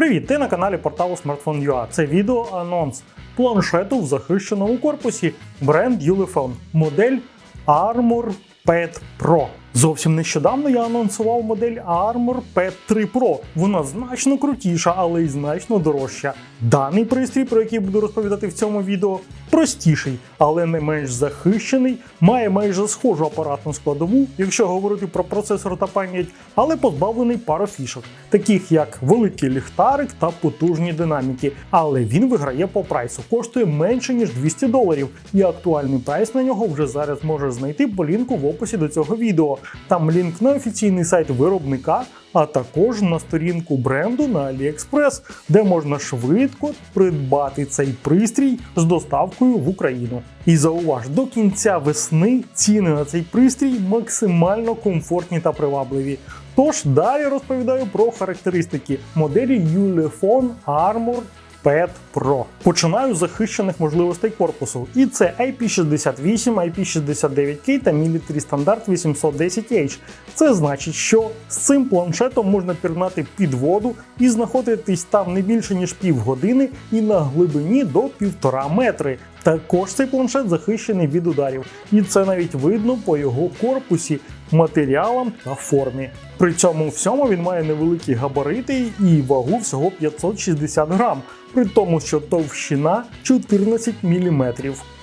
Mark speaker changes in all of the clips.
Speaker 1: Привіт! Ти на каналі порталу Smartphone.ua. Це відео анонс планшету в захищеному корпусі бренд Ulefone, модель Armor Pad Pro. Зовсім нещодавно я анонсував модель Armor Pad 3 Pro. Вона значно крутіша, але й значно дорожча. Даний пристрій, про який буду розповідати в цьому відео, простіший, але не менш захищений, має майже схожу апаратну складову, якщо говорити про процесор та пам'ять, але позбавлений пару фішок, таких як великий ліхтарик та потужні динаміки. Але він виграє по прайсу, коштує менше ніж 200 доларів, і актуальний прайс на нього вже зараз може знайти по лінку в описі до цього відео. Там лінк на офіційний сайт виробника, а також на сторінку бренду на AliExpress, де можна швидко придбати цей пристрій з доставкою в Україну. І зауваж, до кінця весни ціни на цей пристрій максимально комфортні та привабливі. Тож далі розповідаю про характеристики моделі Ulefone Armor Pad Pro. Починаю з захищених можливостей корпусу. І це IP68, IP69K та Military Standard 810H. Це значить, що з цим планшетом можна пірнати під воду і знаходитись там не більше ніж півгодини і на глибині до півтора метри. Також цей планшет захищений від ударів, і це навіть видно по його корпусі, матеріалам та формі. При цьому всьому він має невеликі габарити і вагу всього 560 грам, при тому, що товщина 14 мм.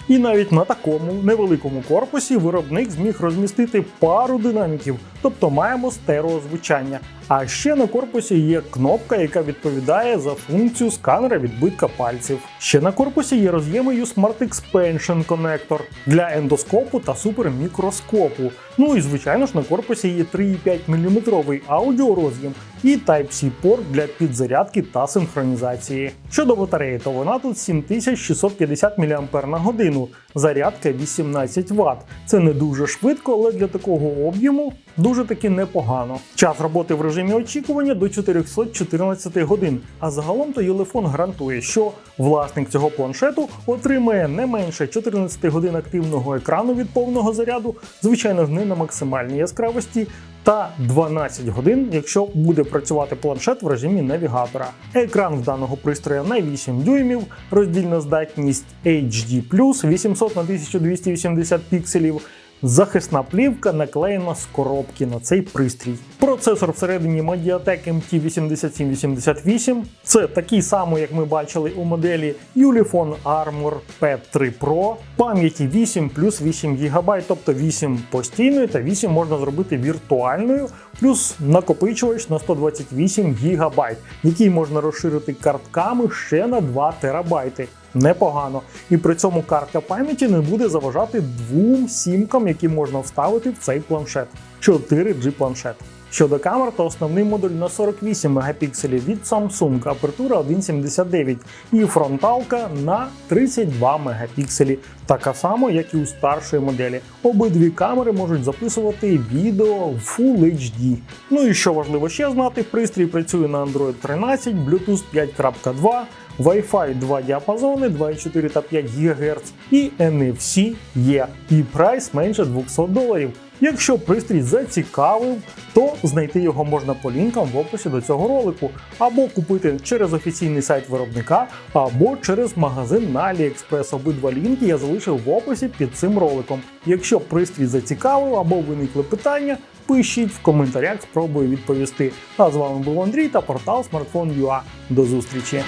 Speaker 1: І навіть на такому невеликому корпусі виробник зміг розмістити пару динаміків, тобто маємо стереозвучання. А ще на корпусі є кнопка, яка відповідає за функцію сканера відбитка пальців. Ще на корпусі є роз'єми U-Smart Expansion конектор для ендоскопу та супермікроскопу. Ну і звичайно ж на корпусі є 3,5 мм аудіороз'єм і Type-C порт для підзарядки та синхронізації. Щодо батареї, то вона тут 7650 мАч, зарядка 18 Вт. Це не дуже швидко, але для такого об'єму дуже таки непогано. Час роботи в режимі очікування до 414 годин. А загалом то Єлефон гарантує, що власник цього планшету отримає не менше 14 годин активного екрану від повного заряду, звичайно не на максимальній яскравості. Та 12 годин, якщо буде працювати планшет в режимі навігатора. Екран в даного пристрою на 8 дюймів, роздільна здатність HD+, 800 на 1280 пікселів. Захисна плівка наклеєна з коробки на цей пристрій. Процесор всередині Mediatek MT8788. Це такий самий, як ми бачили у моделі Ulefone Armor Pad 3 Pro. Пам'яті 8 плюс 8 ГБ, тобто 8 постійної та 8 можна зробити віртуальною, плюс накопичувач на 128 ГБ, який можна розширити картками ще на 2 ТБ непогано. І при цьому картка пам'яті не буде заважати двом сімкам, які можна вставити в цей планшет. 4G планшет. Щодо камер, то основний модуль на 48 мегапікселів від Samsung, апертура 1,79 і фронталка на 32 мегапікселі, така сама, як і у старшої моделі. Обидві камери можуть записувати відео в Full HD. Ну і що важливо ще знати, пристрій працює на Android 13, Bluetooth 5.2. Wi-Fi 2 діапазони 2,4 та 5 ГГц і NFC є, і прайс менше 200 доларів. Якщо пристрій зацікавив, то знайти його можна по лінкам в описі до цього ролику, або купити через офіційний сайт виробника, або через магазин на AliExpress. Обидва лінки я залишив в описі під цим роликом. Якщо пристрій зацікавив або виникли питання, пишіть в коментарях, спробую відповісти. А з вами був Андрій та портал Smartphone.ua. До зустрічі!